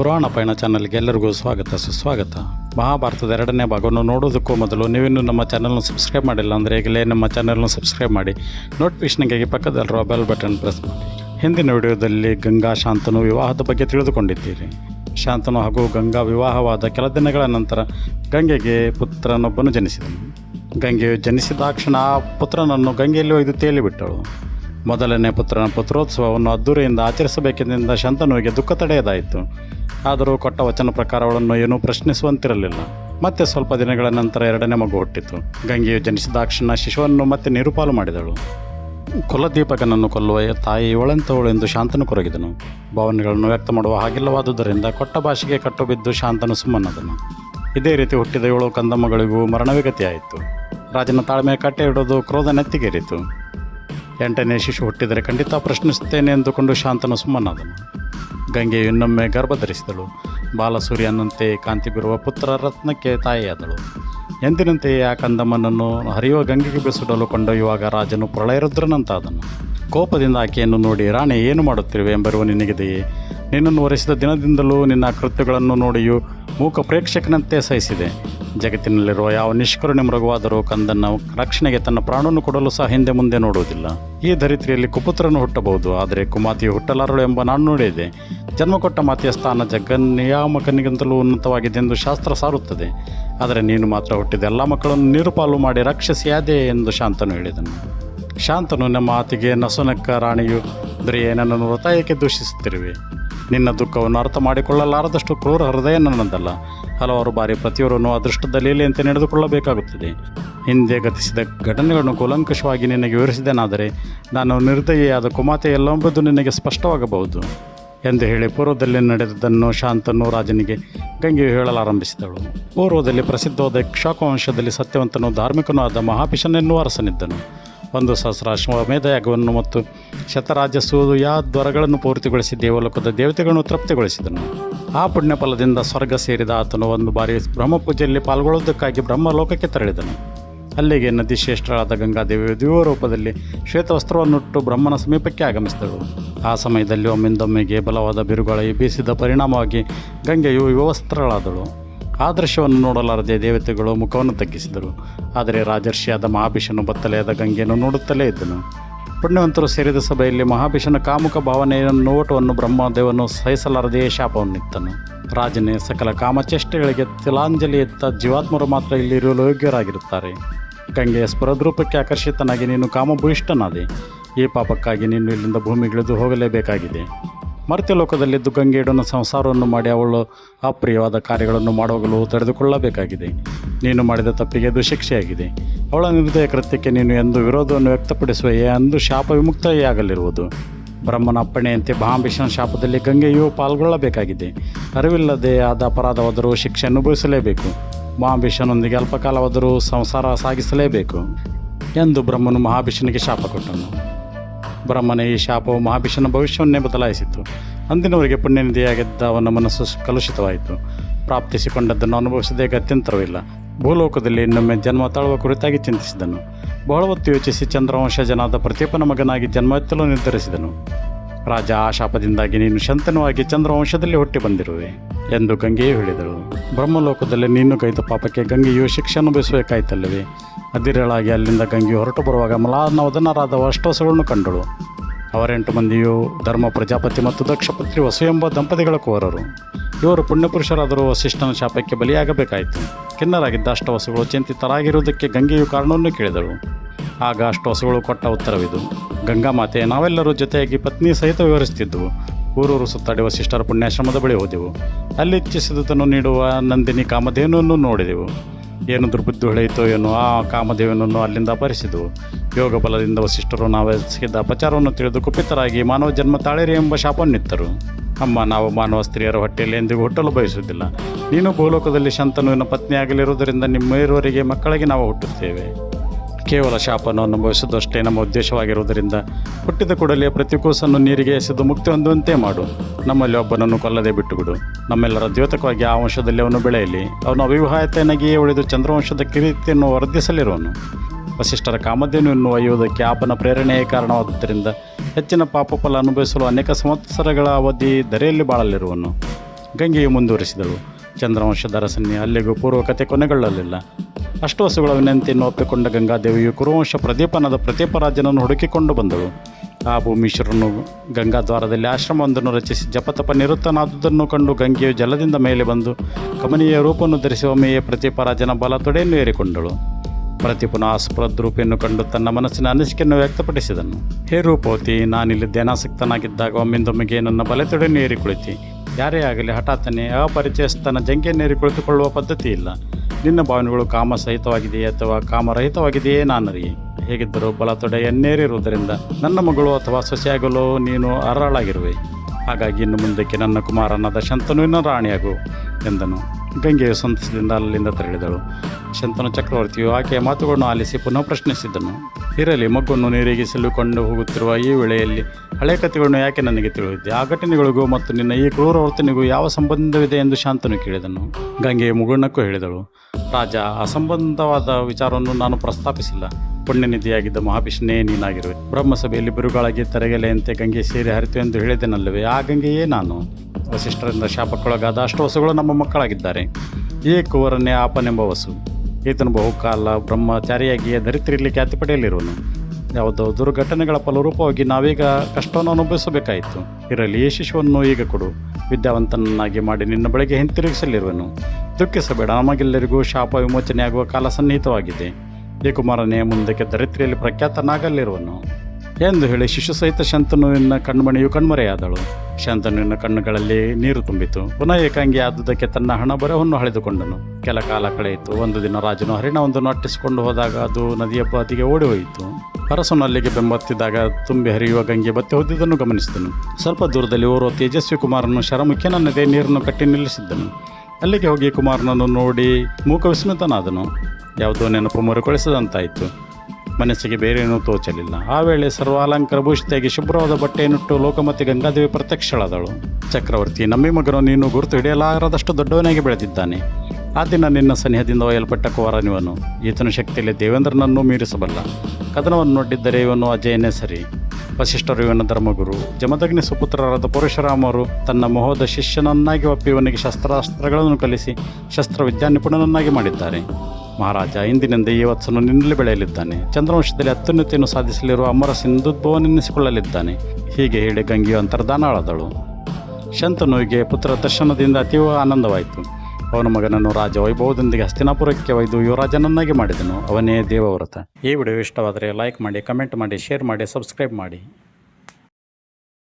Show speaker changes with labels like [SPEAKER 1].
[SPEAKER 1] ಪುರಾಣ ಪಯಣ ಚಾನಲ್ಗೆ ಎಲ್ಲರಿಗೂ ಸ್ವಾಗತ, ಸುಸ್ವಾಗತ. ಮಹಾಭಾರತದ ಎರಡನೇ ಭಾಗವನ್ನು ನೋಡೋದಕ್ಕೂ ಮೊದಲು ನೀವಿನ್ನೂ ನಮ್ಮ ಚಾನಲ್ನ ಸಬ್ಸ್ಕ್ರೈಬ್ ಮಾಡಿಲ್ಲ ಅಂದರೆ ಈಗಲೇ ನಮ್ಮ ಚಾನಲ್ನ ಸಬ್ಸ್ಕ್ರೈಬ್ ಮಾಡಿ. ನೋಟಿಫಿಕೇಷನ್ಗಾಗಿ ಪಕ್ಕದಲ್ಲಿರುವ ಬೆಲ್ ಬಟನ್ ಪ್ರೆಸ್ ಮಾಡಿ. ಹಿಂದಿನ ವಿಡಿಯೋದಲ್ಲಿ ಗಂಗಾ ಶಾಂತನು ವಿವಾಹದ ಬಗ್ಗೆ ತಿಳಿದುಕೊಂಡಿದ್ದೀರಿ. ಶಾಂತನು ಹಾಗೂ ಗಂಗಾ ವಿವಾಹವಾದ ಕೆಲ ದಿನಗಳ ನಂತರ ಗಂಗೆಗೆ ಪುತ್ರನೊಬ್ಬನು ಜನಿಸಿದನು. ಗಂಗೆಯು ಜನಿಸಿದಾಕ್ಷಣ ಆ ಪುತ್ರನನ್ನು ಗಂಗೆಯಲ್ಲಿ ಒಯ್ದು ತೇಲಿಬಿಟ್ಟಳು. ಮೊದಲನೇ ಪುತ್ರನ ಪುತ್ರೋತ್ಸವವನ್ನು ಅದ್ದೂರಿಯಿಂದ ಆಚರಿಸಬೇಕೆಂದಿಂದ ಶಂತನುವಿಗೆ ದುಃಖ ತಡೆಯದಾಯಿತು. ಆದರೂ ಕೊಟ್ಟ ವಚನ ಪ್ರಕಾರ ಅವಳನ್ನು ಏನೂ ಪ್ರಶ್ನಿಸುವಂತಿರಲಿಲ್ಲ. ಮತ್ತೆ ಸ್ವಲ್ಪ ದಿನಗಳ ನಂತರ ಎರಡನೇ ಮಗು ಹುಟ್ಟಿತು. ಗಂಗೆಯು ಜನಿಸಿದಾಕ್ಷಣ ಶಿಶುವನ್ನು ಮತ್ತೆ ನಿರುಪಾಲು ಮಾಡಿದಳು. ಕುಲದೀಪಕನನ್ನು ಕೊಲ್ಲುವ ತಾಯಿ ಇವಳಂತವಳು ಎಂದು ಶಾಂತನು ಕೊರಗಿದನು. ಭಾವನೆಗಳನ್ನು ವ್ಯಕ್ತ ಮಾಡುವ ಹಾಗಿಲ್ಲವಾದುದರಿಂದ ಕೊಟ್ಟ ಭಾಷೆಗೆ ಕಟ್ಟು ಬಿದ್ದು ಶಾಂತನು ಸುಮ್ಮನದನು. ಇದೇ ರೀತಿ ಹುಟ್ಟಿದ ಏಳು ಕಂದಮ್ಮಗಳಿಗೂ ಮರಣವೇ ಗತಿಯಾಯಿತು. ರಾಜನ ತಾಳ್ಮೆ ಕಟ್ಟೆ ಇಡೋದು ಕ್ರೋಧ ನೆತ್ತಿಗೇರಿತು. ಎಂಟನೇ ಶಿಶು ಹುಟ್ಟಿದರೆ ಖಂಡಿತ ಪ್ರಶ್ನಿಸುತ್ತೇನೆ ಎಂದುಕೊಂಡು ಶಾಂತನು ಸುಮ್ಮನಾದನು. ಗಂಗೆಯು ಇನ್ನೊಮ್ಮೆ ಗರ್ಭಧರಿಸಿದಳು. ಬಾಲಸೂರ್ಯನಂತೆ ಕಾಂತಿ ಬೀರುವ ಪುತ್ರ ರತ್ನಕ್ಕೆ ತಾಯಿಯಾದಳು. ಎಂದಿನಂತೆಯೇ ಆ ಕಂದಮ್ಮನನ್ನು ಹರಿಯುವ ಗಂಗೆಗೆ ಬಿಸಿಡಲು ಕೊಂಡೊಯ್ಯುವಾಗ ರಾಜನು ಪ್ರಳಯರುದ್ರನಂತಾದನು. ಕೋಪದಿಂದ ಆಕೆಯನ್ನು ನೋಡಿ, ರಾಣಿ, ಏನು ಮಾಡುತ್ತಿರುವೆ ಎಂಬರುವ ನಿನಗಿದೆಯೇ? ನಿನ್ನನ್ನು ಒರೆಸಿದ ದಿನದಿಂದಲೂ ನಿನ್ನ ಕೃತ್ಯಗಳನ್ನು ನೋಡಿಯೂ ಮೂಕ ಪ್ರೇಕ್ಷಕನಂತೆ ಸಹಿಸಿದೆ. ಜಗತ್ತಿನಲ್ಲಿರುವ ಯಾವ ನಿಷ್ಕರುಣೆ ಮೃಗವಾದರೂ ಕಂದನ್ನ ರಕ್ಷಣೆಗೆ ತನ್ನ ಪ್ರಾಣವನ್ನು ಕೊಡಲು ಸಹ ಹಿಂದೆ ಮುಂದೆ ನೋಡುವುದಿಲ್ಲ. ಈ ಧರಿತ್ರಿಯಲ್ಲಿ ಕುಪುತ್ರನು ಹುಟ್ಟಬಹುದು, ಆದರೆ ಕುಮಾತಿಯು ಹುಟ್ಟಲಾರಳು ಎಂಬ ನಾನು ನೋಡಿದೆ. ಜನ್ಮ ಕೊಟ್ಟ ಮಾತೆಯ ಸ್ಥಾನ ಜಗನ್ನಿಯಾಮಕನಿಗಿಂತಲೂ ಉನ್ನತವಾಗಿದೆ ಎಂದು ಶಾಸ್ತ್ರ ಸಾರುತ್ತದೆ. ಆದರೆ ನೀನು ಮಾತ್ರ ಹುಟ್ಟಿದ ಎಲ್ಲ ಮಕ್ಕಳನ್ನು ನೀರುಪಾಲು ಮಾಡಿ ರಕ್ಷಿಸಿಯಾದೆ ಎಂದು ಶಾಂತನು ಹೇಳಿದನು. ಶಾಂತನು, ನಮ್ಮ ಆತಿಗೆ ನಸುನಕ್ಕ ರಾಣಿಯು ದೊರೆಯೇ, ನನ್ನನ್ನು ಒತ್ತಾಯಕ್ಕೆ ದೂಷಿಸುತ್ತಿರುವೆ? ನಿನ್ನ ದುಃಖವನ್ನು ಅರ್ಥ ಮಾಡಿಕೊಳ್ಳಲಾರದಷ್ಟು ಕ್ರೂರ ಹೃದಯ ನನ್ನದಲ್ಲ. ಹಲವಾರು ಬಾರಿ ಪ್ರತಿಯೊರನ್ನು ಅದೃಷ್ಟದ ಅಂತ ನಡೆದುಕೊಳ್ಳಬೇಕಾಗುತ್ತದೆ. ಹಿಂದೆ ಗತಿಸಿದ ಘಟನೆಗಳನ್ನು ಕೂಲಂಕಷವಾಗಿ ನಿನಗೆ ವಿವರಿಸಿದೆನಾದರೆ ನಾನು ನಿರ್ದಯಿಯಾದ ಕುಮಾತೆ ಎಲ್ಲೆಂಬುದು ನಿನಗೆ ಸ್ಪಷ್ಟವಾಗಬಹುದು ಎಂದು ಹೇಳಿ ಪೂರ್ವದಲ್ಲಿ ನಡೆದದ್ದನ್ನು ಶಾಂತನು ರಾಜನಿಗೆ ಗಂಗೆಯು ಹೇಳಲಾರಂಭಿಸಿದಳು. ಪೂರ್ವದಲ್ಲಿ ಪ್ರಸಿದ್ಧವಾದ ಕ್ಷಾಕವಂಶದಲ್ಲಿ ಸತ್ಯವಂತನು ಧಾರ್ಮಿಕನೂ ಆದ ಮಹಾಪಿಶನೆನ್ನುವ ಅರಸನಿದ್ದನು. ಒಂದು ಸಹಸ್ರಾಶ್ವಮೇಧ ಯಾಗವನ್ನು ಮತ್ತು ಶತರಾಜ್ಯ ಸೂರ್ಯ ದ್ವರಗಳನ್ನು ಪೂರ್ತಿಗೊಳಿಸಿ ದೇವಲೋಕದ ದೇವತೆಗಳನ್ನು ತೃಪ್ತಿಗೊಳಿಸಿದನು. ಆ ಪುಣ್ಯ ಫಲದಿಂದ ಸ್ವರ್ಗ ಸೇರಿದ ಆತನು ಒಂದು ಬಾರಿ ಬ್ರಹ್ಮಪೂಜೆಯಲ್ಲಿ ಪಾಲ್ಗೊಳ್ಳುವುದಕ್ಕಾಗಿ ಬ್ರಹ್ಮಲೋಕಕ್ಕೆ ತೆರಳಿದನು. ಅಲ್ಲಿಗೆ ನದಿ ಶ್ರೇಷ್ಠರಾದ ಗಂಗಾದೇವಿಯು ದಿವ್ಯರೂಪದಲ್ಲಿ ಶ್ವೇತವಸ್ತ್ರವನ್ನುಟ್ಟು ಬ್ರಹ್ಮನ ಸಮೀಪಕ್ಕೆ ಆಗಮಿಸಿದಳು. ಆ ಸಮಯದಲ್ಲಿ ಒಮ್ಮಿಂದೊಮ್ಮೆಗೆ ಬಲವಾದ ಬಿರುಗಾಳಿ ಬೀಸಿದ ಪರಿಣಾಮವಾಗಿ ಗಂಗೆಯು ವಿವಸ್ತ್ರಳಾದಳು. ಆ ದೃಶ್ಯವನ್ನು ನೋಡಲಾರದೆ ದೇವತೆಗಳು ಮುಖವನ್ನು ತಗ್ಗಿಸಿದರು. ಆದರೆ ರಾಜರ್ಷಿಯಾದ ಮಹಾಭಿಷನು ಬತ್ತಲೆಯಾದ ಗಂಗೆಯನ್ನು ನೋಡುತ್ತಲೇ ಇದ್ದನು. ಪುಣ್ಯವಂತರು ಸೇರಿದ ಸಭೆಯಲ್ಲಿ ಮಹಾಭಿಷನ ಕಾಮುಕ ಭಾವನೆಯ ನೋಟವನ್ನು ಬ್ರಹ್ಮದೇವನು ಸಹಿಸಲಾರದೆಯೇ ಶಾಪವನ್ನಿತ್ತನು ರಾಜನೇ, ಸಕಲ ಕಾಮಚೇಷ್ಟೆಗಳಿಗೆ ತಿಲಾಂಜಲಿ ಎತ್ತ ಜೀವಾತ್ಮರು ಮಾತ್ರ ಇಲ್ಲಿ ಇರಲು ಯೋಗ್ಯರಾಗಿರುತ್ತಾರೆ ಗಂಗೆಯ ಸ್ಪರದ್ರೂಪಕ್ಕೆ ಆಕರ್ಷಿತನಾಗಿ ನೀನು ಕಾಮಭೂಯಿಷ್ಠನಾದೆ. ಈ ಪಾಪಕ್ಕಾಗಿ ನೀನು ಇಲ್ಲಿಂದ ಭೂಮಿಗಿಳಿದು ಹೋಗಲೇಬೇಕಾಗಿದೆ. ಮರ್ತ್ಯಲೋಕದಲ್ಲಿದ್ದು ಗಂಗೆಯೊಡನ ಸಂಸಾರವನ್ನು ಮಾಡಿ ಅವಳು ಅಪ್ರಿಯವಾದ ಕಾರ್ಯಗಳನ್ನು ಮಾಡುವಾಗಲು ತಡೆದುಕೊಳ್ಳಬೇಕಾಗಿದೆ. ನೀನು ಮಾಡಿದ ತಪ್ಪಿಗೆ ಅದು ಶಿಕ್ಷೆಯಾಗಿದೆ. ಅವಳ ನಿರ್ದಯ ಕೃತ್ಯಕ್ಕೆ ನೀನು ಎಂದು ವಿರೋಧವನ್ನು ವ್ಯಕ್ತಪಡಿಸುವ ಅಂದು ಶಾಪ ವಿಮುಕ್ತೆಯಾಗಲಿರುವುದು ಬ್ರಹ್ಮನ ಅಪ್ಪಣೆಯಂತೆ ಮಹಾಭೀಷಣ ಶಾಪದಲ್ಲಿ ಗಂಗೆಯು ಪಾಲ್ಗೊಳ್ಳಬೇಕಾಗಿದೆ. ಅರಿವಿಲ್ಲದೆ ಆದ ಅಪರಾಧವಾದರೂ ಶಿಕ್ಷೆ ಅನುಭವಿಸಲೇಬೇಕು. ಮಹಾಭಿಷನೊಂದಿಗೆ ಅಲ್ಪಕಾಲವಾದರೂ ಸಂಸಾರ ಸಾಗಿಸಲೇಬೇಕು ಎಂದು ಬ್ರಹ್ಮನು ಮಹಾಭೀಷಣಿಗೆ ಶಾಪ ಕೊಟ್ಟನು. ಬ್ರಹ್ಮನ ಈ ಶಾಪವು ಮಹಾಭಿಷನ ಭವಿಷ್ಯವನ್ನೇ ಬದಲಾಯಿಸಿತು ಅಂದಿನವರಿಗೆ ಪುಣ್ಯನಿಧಿಯಾಗಿದ್ದ ಅವನ ಮನಸ್ಸು ಕಲುಷಿತವಾಯಿತು. ಪ್ರಾಪ್ತಿಸಿಕೊಂಡದ್ದನ್ನು ಅನುಭವಿಸದೇ ಗತ್ಯಂತರವಿಲ್ಲ ಭೂಲೋಕದಲ್ಲಿ ಇನ್ನೊಮ್ಮೆ ಜನ್ಮ ತಾಳುವ ಕುರಿತಾಗಿ ಚಿಂತಿಸಿದನು. ಬಹಳ ಹೊತ್ತು ಯೋಚಿಸಿ ಚಂದ್ರವಂಶಜನಾದ ಪ್ರತಿಪನ ಮಗನಾಗಿ ಜನ್ಮ ಎತ್ತಲು ನಿರ್ಧರಿಸಿದನು. ರಾಜ ಆ ಶಾಪದಿಂದಾಗಿ ನೀನು ಶಂತನವಾಗಿ ಚಂದ್ರವಂಶದಲ್ಲಿ ಹುಟ್ಟಿ ಬಂದಿರುವೆ. ಎಂದು ಗಂಗೆಯು ಹೇಳಿದಳು. ಬ್ರಹ್ಮಲೋಕದಲ್ಲಿ ನೀನು ಕೈತ ಪಾಪಕ್ಕೆ ಗಂಗೆಯು ಶಿಕ್ಷೆ ಅನುಭವಿಸಬೇಕಾಯ್ತಲ್ಲವೇ ಅದಿರಳಾಗಿ ಅಲ್ಲಿಂದ ಗಂಗೆಯು ಹೊರಟು ಬರುವಾಗ ಮಲಾನವದನರಾದ ಅಷ್ಟವಸುಗಳನ್ನು ಕಂಡಳು. ಅವರೆಂಟು ಮಂದಿಯು ಧರ್ಮ, ಪ್ರಜಾಪತಿ ಮತ್ತು ದಕ್ಷಪತ್ರಿ ವಸು ಎಂಬ ದಂಪತಿಗಳ ಕೋರರು ಇವರು ಪುಣ್ಯಪುರುಷರಾದರೂ ವಸಿಷ್ಠನ ಶಾಪಕ್ಕೆ ಬಲಿಯಾಗಬೇಕಾಯಿತು. ಕಿನ್ನರಾಗಿದ್ದ ಅಷ್ಟವಸುಗಳು ಚಿಂತಿತರಾಗಿರುವುದಕ್ಕೆ ಗಂಗೆಯು ಕಾರಣವನ್ನು ಕೇಳಿದಳು. ಆಗ ಅಷ್ಟವಸುಗಳು ಕೊಟ್ಟ ಉತ್ತರವಿದು. ಗಂಗಾ ಮಾತೆ ನಾವೆಲ್ಲರೂ ಜೊತೆಯಾಗಿ ಪತ್ನಿ ಸಹಿತ ವಿವರಿಸುತ್ತಿದ್ದವು ಊರೂರು ಸುತ್ತಾಡುವ ವಸಿಷ್ಠರ ಪುಣ್ಯಾಶ್ರಮದ ಬಳಿ ಹೋದೆವು. ಅಲ್ಲಿ ಇಚ್ಛಿಸಿದುದನ್ನು ನೀಡುವ ನಂದಿನಿ ಕಾಮಧೇನುವನ್ನು ನೋಡಿದೆವು. ಏನು ದುರ್ಬುದ್ಧಿ ಹೊಳೆಯಿತೋ ಏನೋ ಆ ಕಾಮಧೇವನನ್ನು ಅಲ್ಲಿಂದ ಅಪರಿಸಿದವು ಯೋಗ ಬಲದಿಂದ ವಸಿಷ್ಠರು ನಾವೆಸಗಿದ್ದ ಅಪಚಾರವನ್ನು ತಿಳಿದು ಕುಪಿತರಾಗಿ ಮಾನವ ಜನ್ಮ ತಾಳಿರಿ ಎಂಬ ಶಾಪವನ್ನಿತ್ತರು. ಅಮ್ಮ, ನಾವು ಮಾನವ ಸ್ತ್ರೀಯರ ಹೊಟ್ಟೆಯಲ್ಲಿ ಎಂದಿಗೂ ಹುಟ್ಟಲು ಬಯಸುವುದಿಲ್ಲ. ನೀನು ಭೂಲೋಕದಲ್ಲಿ ಶಂತನುವಿನ ಪತ್ನಿಯಾಗಲಿರುವುದರಿಂದ ನಿಮ್ಮಿರುವರಿಗೆ ಮಕ್ಕಳಿಗೆ ನಾವು ಹುಟ್ಟುತ್ತೇವೆ. ಕೇವಲ ಶಾಪವನ್ನು ಅನುಭವಿಸುವುದಷ್ಟೇ ನಮ್ಮ ಉದ್ದೇಶವಾಗಿರುವುದರಿಂದ ಹುಟ್ಟಿದ ಕೂಡಲೇ ಪ್ರತಿ ಕೂಸನ್ನು ನೀರಿಗೆ ಎಸೆದು ಮುಕ್ತಿ ಹೊಂದುವಂತೆ ಮಾಡು. ನಮ್ಮಲ್ಲಿ ಒಬ್ಬನನ್ನು ಕೊಲ್ಲದೆ ಬಿಟ್ಟುಬಿಡು. ನಮ್ಮೆಲ್ಲರ ದ್ಯೋತಕವಾಗಿ ಆ ವಂಶದಲ್ಲಿ ಅವನು ಬೆಳೆಯಲಿ. ಅವನು ಅವಿವಾಹಿತನಾಗಿಯೇ ಉಳಿದು ಚಂದ್ರವಂಶದ ಕಿರೀತಿಯನ್ನು ವರ್ಧಿಸಲಿರುವನು. ವಸಿಷ್ಠರ ಕಾಮಧೇನುವನ್ನು ಯುವುದಕ್ಕೆ ಆಪನ ಪ್ರೇರಣೆಯೇ ಕಾರಣವಾದುದರಿಂದ ಹೆಚ್ಚಿನ ಪಾಪ ಫಲ ಅನುಭವಿಸಲು ಅನೇಕ ಸಂವತ್ಸರಗಳ ಅವಧಿ ದರೆಯಲ್ಲಿ ಬಾಳಲಿರುವನು. ಗಂಗೆಯು ಮುಂದುವರಿಸಿದಳು. ಚಂದ್ರವಂಶದ ಅರಸನ್ಯ ಅಲ್ಲಿಗೂ ಪೂರ್ವಕತೆ ಕೊನೆಗೊಳ್ಳಲಿಲ್ಲ. ಅಷ್ಟು ವಸುಗಳ ವಿನಂತಿಯನ್ನು ಒಪ್ಪಿಕೊಂಡ ಗಂಗಾದೇವಿಯು ಕುರುವಂಶ ಪ್ರದೀಪನದ ಪ್ರದೀಪರಾಜನನ್ನು ಹುಡುಕಿಕೊಂಡು ಬಂದಳು. ಆ ಭೂಮೀಶ್ವರನು ಗಂಗಾದ್ವಾರದಲ್ಲಿ ಆಶ್ರಮವೊಂದನ್ನು ರಚಿಸಿ ಜಪತಪ ನಿರುತ್ತನಾದುದನ್ನು ಕಂಡು ಗಂಗೆಯು ಜಲದಿಂದ ಮೇಲೆ ಬಂದು ಕಮನೀಯ ರೂಪವನ್ನು ಧರಿಸಿ ಒಮ್ಮೆಯೇ ಪ್ರದೀಪರಾಜನ ಬಲ ತೊಡೆಯನ್ನು ಏರಿಕೊಂಡಳು. ಪ್ರತಿಪುನ ಆ ಸ್ಪೃದ್ರೂಪಿಯನ್ನು ಕಂಡು ತನ್ನ ಮನಸ್ಸಿನ ಅನಿಸಿಕೆಯನ್ನು ವ್ಯಕ್ತಪಡಿಸಿದನು. ಹೇ ರೂಪವತಿ ನಾನಿಲ್ಲಿ ಧ್ಯಾನಾಸಕ್ತನಾಗಿದ್ದಾಗ ಒಮ್ಮಿಂದೊಮ್ಮೆಗೆ ನನ್ನ ಬಲೆ ತೊಡೆಯನ್ನು ಏರಿ ಯಾರೇ ಆಗಲಿ ಹಠಾತ್ತನೆ ಅಪರಿಚಯಸ್ಥನ ಜಂಗೆಯನ್ನು ಏರಿ ಕುಳಿತುಕೊಳ್ಳುವ ಪದ್ಧತಿ ಇಲ್ಲ ನಿನ್ನ ಭಾವನೆಗಳು ಕಾಮ ಸಹಿತವಾಗಿದೆಯೇ ಅಥವಾ ಕಾಮರಹಿತವಾಗಿದೆಯೇ ನಾನರಿಯೇ ಹೇಗಿದ್ದರೂ ಬಲ ತೊಡೆಯನ್ನೇರಿರುವುದರಿಂದ ನನ್ನ ಮಗಳು ಅಥವಾ ಸೊಸೆಯಾಗಲು ನೀನು ಅರ್ಹಳಾಗಿರುವೆ ಹಾಗಾಗಿ ಇನ್ನು ಮುಂದಕ್ಕೆ ನನ್ನ ಕುಮಾರನಾದ ಶಂತನುವಿನ ರಾಣಿಯಾಗು ಎಂದನು. ಗಂಗೆಯು ಸಂತಸದಿಂದ ಅಲ್ಲಿಂದ ತೆರಳಿದಳು. ಶಂತನು ಚಕ್ರವರ್ತಿಯು ಆಕೆಯ ಮಾತುಗಳನ್ನು ಆಲಿಸಿ ಪುನಃ ಪ್ರಶ್ನಿಸಿದನು. ಇರಲಿ ಮಗುವನ್ನು ನೀರಿಗೆ ಸಿಲುಕೊಂಡು ಹೋಗುತ್ತಿರುವ ಈ ವೇಳೆಯಲ್ಲಿ ಹಳೆ ಕಥೆಗಳನ್ನು ಯಾಕೆ ನನಗೆ ತಿಳಿದಿದೆ? ಆ ಘಟನೆಗಳಿಗೂ ಮತ್ತು ನಿನ್ನ ಈ ಕ್ರೂರ ವರ್ತನೆಗೂ ಯಾವ ಸಂಬಂಧವಿದೆ ಎಂದು ಶಾಂತನು ಕೇಳಿದನು. ಗಂಗೆಯು ಮುಗುಳ್ನಕ್ಕೂ ಹೇಳಿದಳು. ರಾಜ ಅಸಂಬಂಧವಾದ ವಿಚಾರವನ್ನು ನಾನು ಪ್ರಸ್ತಾಪಿಸಿಲ್ಲ. ಪುಣ್ಯನಿಧಿಯಾಗಿದ್ದ ಮಹಾಭಿಷ್ಣೆಯೇ ನೀನಾಗಿರುವೆ. ಬ್ರಹ್ಮಸಭೆಯಲ್ಲಿ ಬಿರುಗಾಳಾಗಿ ತರಗೆಲೆಯಂತೆ ಗಂಗೆ ಸೇರಿ ಹರಿತು ಎಂದು ಹೇಳಿದೆನಲ್ಲವೇ, ಆ ಗಂಗೆಯೇ ನಾನು. ವಸಿಷ್ಠರಿಂದ ಶಾಪಕ್ಕೊಳಗಾದ ಅಷ್ಟು ವಸುಗಳು ನಮ್ಮ ಮಕ್ಕಳಾಗಿದ್ದಾರೆ. ಈ ಕುವರನ್ನೇ ಆಪನೆಂಬ ವಸು. ಈತನು ಬಹುಕಾಲ ಬ್ರಹ್ಮಚಾರಿಯಾಗಿಯೇ ಧರಿತ್ರಿಯಲ್ಲಿ ಖ್ಯಾತಿ ಪಡೆಯಲಿರುವನು. ಯಾವುದೋ ದುರ್ಘಟನೆಗಳ ಫಲರೂಪವಾಗಿ ನಾವೀಗ ಕಷ್ಟವನ್ನು ಅನುಭವಿಸಬೇಕಾಯಿತು. ಇರಲಿ, ಈ ಶಿಶುವನ್ನು ಈಗ ಕೊಡು. ವಿದ್ಯಾವಂತನನ್ನಾಗಿ ಮಾಡಿ ನಿನ್ನ ಬಳಿಗೆ ಹಿಂತಿರುಗಿಸಲಿರುವನು. ದುಃಖಿಸಬೇಡ, ನಮಗೆಲ್ಲರಿಗೂ ಶಾಪ ವಿಮೋಚನೆಯಾಗುವ ಕಾಲ ಸನ್ನಿಹಿತವಾಗಿದೆ. ಈ ಕುಮಾರನೇ ಮುಂದಕ್ಕೆ ಧರಿತ್ರಿಯಲ್ಲಿ ಪ್ರಖ್ಯಾತನಾಗಲಿರುವನು. ಎಂದು ಹೇಳಿ ಶಿಶು ಸಹಿತ ಶಂತನುವಿನ ಕಣ್ಮಣಿಯು ಕಣ್ಮರೆಯಾದಳು. ಶಂತನುವಿನ ಕಣ್ಣುಗಳಲ್ಲಿ ನೀರು ತುಂಬಿತು. ಪುನಃ ಏಕಾಂಗಿ ಆದುದಕ್ಕೆ ತನ್ನ ಹಣ ಬರವನ್ನು ಹಳೆದುಕೊಂಡನು ಕೆಲ ಕಾಲ ಕಳೆಯಿತು. ಒಂದು ದಿನ ರಾಜನು ಹರಿಣವೊಂದನ್ನು ಅಟ್ಟಿಸಿಕೊಂಡು ಹೋದಾಗ ಅದು ನದಿಯ ಬದಿಗೆ ಓಡಿ ಹೋಯಿತು ಅರಸನು ಅಲ್ಲಿಗೆ ಬೆಂಬತ್ತಿದಾಗ ತುಂಬಿ ಹರಿಯುವ ಗಂಗೆ ಬತ್ತಿ ಹೋದಿದ್ದನ್ನು ಗಮನಿಸಿದನು. ಸ್ವಲ್ಪ ದೂರದಲ್ಲಿ ಓರ್ವ ತೇಜಸ್ವಿ ಕುಮಾರನು ಶರಮುಖ್ಯನ ನನ್ನದೇ ನೀರನ್ನು ಕಟ್ಟಿ ನಿಲ್ಲಿಸಿದ್ದನು. ಅಲ್ಲಿಗೆ ಹೋಗಿ ಕುಮಾರನನ್ನು ನೋಡಿ ಮೂಕ ವಿಸ್ಮಿತನಾದನು. ಯಾವುದೋ ನೆನಪು ಮರುಕಳಿಸದಂತಾಯಿತು. ಮನಸ್ಸಿಗೆ ಬೇರೇನೂ ತೋಚಲಿಲ್ಲ. ಆ ವೇಳೆ ಸರ್ವಾಲಂಕಾರ ಭೂಷಿತೆಯಾಗಿ ಶುಭ್ರವಾದ ಬಟ್ಟೆಯನ್ನುಟ್ಟು ಲೋಕಮತಿ ಗಂಗಾದೇವಿ ಪ್ರತ್ಯಕ್ಷಳಾದಳು. ಚಕ್ರವರ್ತಿ, ನಮ್ಮಿ ಮಗನು ನೀನು ಗುರುತು ಹಿಡಿಯಲಾರದಷ್ಟು ದೊಡ್ಡವನಾಗಿ ಬೆಳೆದಿದ್ದಾನೆ. ಆ ದಿನ ನಿನ್ನ ಸನಿಹದಿಂದ ಒಯ್ಯಲ್ಪಟ್ಟ ಕುವರನಿವನು ಈತನ ಶಕ್ತಿಯಲ್ಲಿ ದೇವೇಂದ್ರನನ್ನೂ ಮೀರಿಸಬಲ್ಲ. ಕದನವನ್ನು ನೋಡಿದ್ದರೆ ಇವನು ಅಜಯನೇ ಸರಿ. ವಸಿಷ್ಠರು ಇವನ ಧರ್ಮಗುರು. ಜಮದಗ್ನಿ ಸುಪುತ್ರರಾದ ಪರಶುರಾಮರು ತನ್ನ ಮಹೋದ ಶಿಷ್ಯನನ್ನಾಗಿ ಒಪ್ಪಿ ಇವನಿಗೆ ಶಸ್ತ್ರಾಸ್ತ್ರಗಳನ್ನು ಕಲಿಸಿ ಶಸ್ತ್ರವಿದ್ಯಾ ನಿಪುಣನನ್ನಾಗಿ ಮಾಡಿದ್ದಾರೆ. ಮಹಾರಾಜ ಇಂದಿನಿಂದ ಈ ವತ್ಸನು ನಿನ್ನಲ್ಲಿ ಬೆಳೆಯಲಿದ್ದಾನೆ. ಚಂದ್ರವಂಶದಲ್ಲಿ ಅತ್ಯುನ್ನತಿಯನ್ನು ಸಾಧಿಸಲಿರುವ ಅಮರ ಸಿಂಧುದ್ಭವನೆನ್ನಿಸಿಕೊಳ್ಳಲಿದ್ದಾನೆ ಹೀಗೆ ಹೇಳಿ ಗಂಗೆಯು ಅಂತರ್ಧಾನಳದಳು. ಶಂತನುವಿಗೆ ಪುತ್ರ ದರ್ಶನದಿಂದ ಅತೀವ ಆನಂದವಾಯಿತು. ಅವನ ಮಗನನ್ನು ರಾಜ ವೈಭವದೊಂದಿಗೆ ಹಸ್ತಿನಾಪುರಕ್ಕೆ ಒಯ್ದು ಯುವರಾಜನನ್ನಾಗಿ ಮಾಡಿದನು. ಅವನೇ ದೇವವ್ರತ. ಈ ವಿಡಿಯೋ ಇಷ್ಟವಾದರೆ ಲೈಕ್ ಮಾಡಿ, ಕಮೆಂಟ್ ಮಾಡಿ, ಶೇರ್ ಮಾಡಿ, ಸಬ್ಸ್ಕ್ರೈಬ್ ಮಾಡಿ.